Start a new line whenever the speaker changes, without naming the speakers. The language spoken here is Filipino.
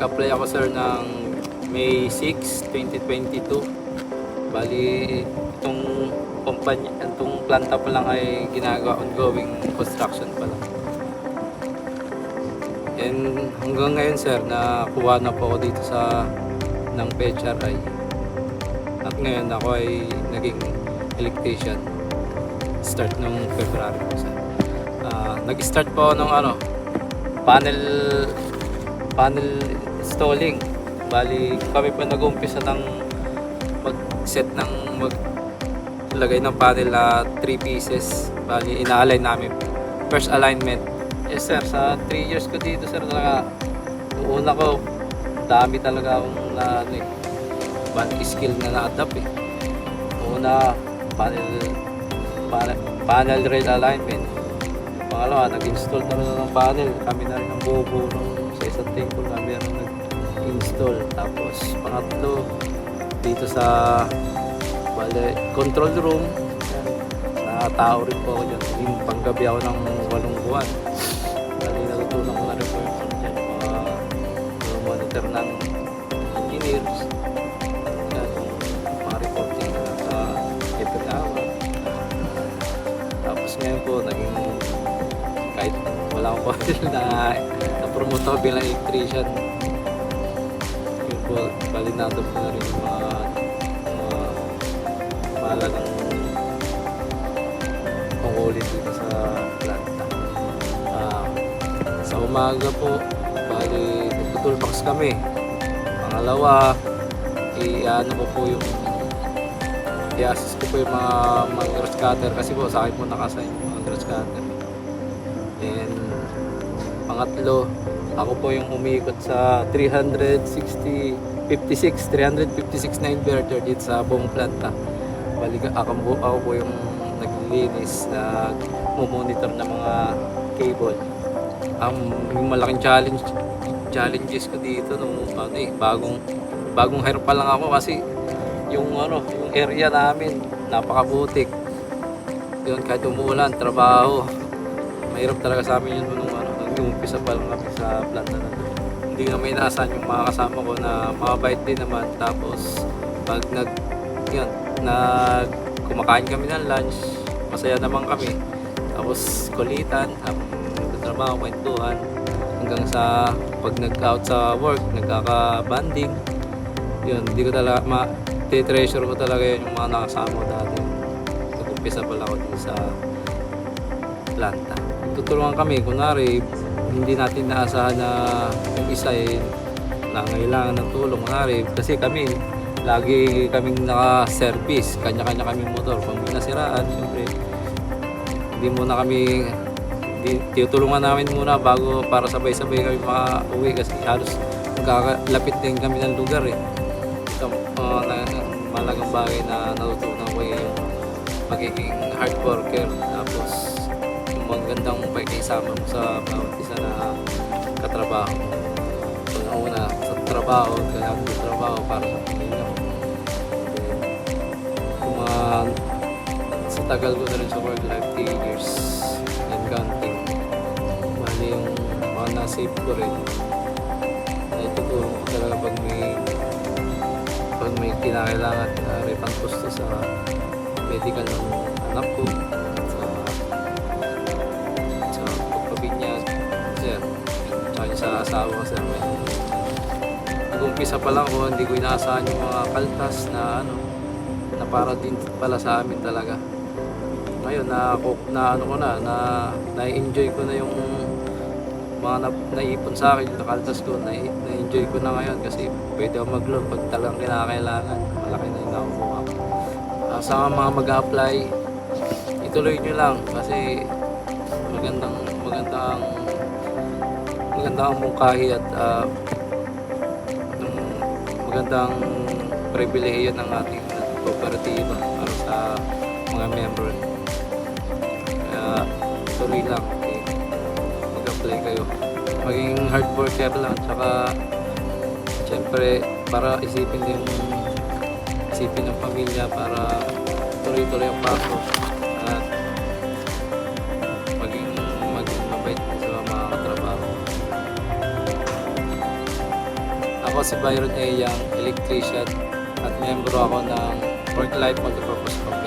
Nag-apply ako sir ng May 6, 2022. Bali, itong kumpanya, itong planta pa lang ay ginagawa ongoing construction pa lang. And hanggang ngayon sir, nakuha na po ako dito sa ng PHRI. At ngayon ako ay naging electrician. Start nung February po sir. Ah, nag-start po ako ng ano, panel panel installing. Bali, kami po nag-umpisa ng mag-set ng mag lagay ng panel na 3 pieces. Bali, ina-align namin. First alignment. Yes sir, sa 3 years ko dito sir talaga, yung una ko, dami talaga akong na, ano eh, ban- skill na na-adapt eh. Una, panel, panel, panel rail alignment. Pangalawa, nag-install na rin ng panel. Kami na rin ang buo nung sa isang table na meron nag-install. Tapos, pangatlo, dito sa bale, control room, na tao rin po ako dyan. Yung panggabi ako ng walong buwan. Bali, natutunan ko na rin po yung dyan, yung monitor ng wala akong papel na na-promote ako bilang electrician. Yun po, bali nato po na rin yung mga, mga mahalagang tungkulin dito sa planta. Ah, sa umaga po, bali nagtutulbox kami. Pangalawa, i-ano ko po yung i-assist ko po yung mga, mga grass cutter kasi po sa akin po nakasign yung mga grass cutter. And pangatlo, ako po yung umikot sa 360, 56, 356 na inverter dito sa buong planta. Bali, ako, po, ako po yung naglilinis na monitor ng mga cable. Ang yung malaking challenge challenges ko dito nung ano eh, bagong bagong hire pa lang ako kasi yung ano, yung area namin napakabutik. Yun kahit umuulan, trabaho. Mahirap talaga sa amin yun nung ano, nung umpisa pa lang kami sa planta na to. Hindi na may inaasahan yung mga kasama ko na mababait din naman. Tapos pag nag yun, nag kumakain kami ng lunch, masaya naman kami. Tapos kulitan, habang trabaho, kwentuhan, hanggang sa pag nag-out sa work, nagkaka-banding. Yun, hindi ko talaga, ma treasure ko talaga yun yung mga nakasama ko dati. Nag-umpisa pala ako dun sa planta. Tutulungan kami, kunwari, hindi natin naasahan na yung isa ay nangailangan ng tulong. Kunwari, kasi kami, lagi kaming naka-service, kanya-kanya kaming motor. Pag may nasiraan, siyempre, hindi muna kami di, tinutulungan namin muna bago para sabay-sabay kami makauwi kasi halos magkakalapit din kami ng lugar eh. Ito, uh, na, malagang bagay na natutunan ko yung pagiging hard worker tapos magandang pagkisama mo sa bawat isa na katrabaho. Una-una sa trabaho, kailangan yung trabaho para sa pamilya. Yung mga sa tagal ko na rin sa work life, 10 years and counting. Bali yung mga nasave ko rin. Naitutulong ko talaga pag may pag may kinakailangan na refund gusto sa medical ng anak ko asawa ko sir. May nag-umpisa pa lang ako hindi ko inaasahan yung mga kaltas na ano na para din pala sa amin talaga. Ngayon na, na ano ko na na na-enjoy ko na yung mga na, naipon sa akin yung nakaltas ko na, na-enjoy ko na ngayon kasi pwede ako mag-loan pag talagang kinakailangan. Malaki na yung nakukuha ko. Ah, sa mga mag-apply ituloy nyo lang kasi magandang magandang magandang mungkahi at ah, yung magandang pribilehiyo ng ating kooperatiba para sa mga member. Kaya tuloy lang. Eh, mag-apply kayo. Maging hard worker lang. Tsaka syempre para isipin din isipin ng pamilya para tuloy-tuloy ang paso Ako si Byron A. Young, electrician at membro ako ng Work Life Multipurpose Cooperative.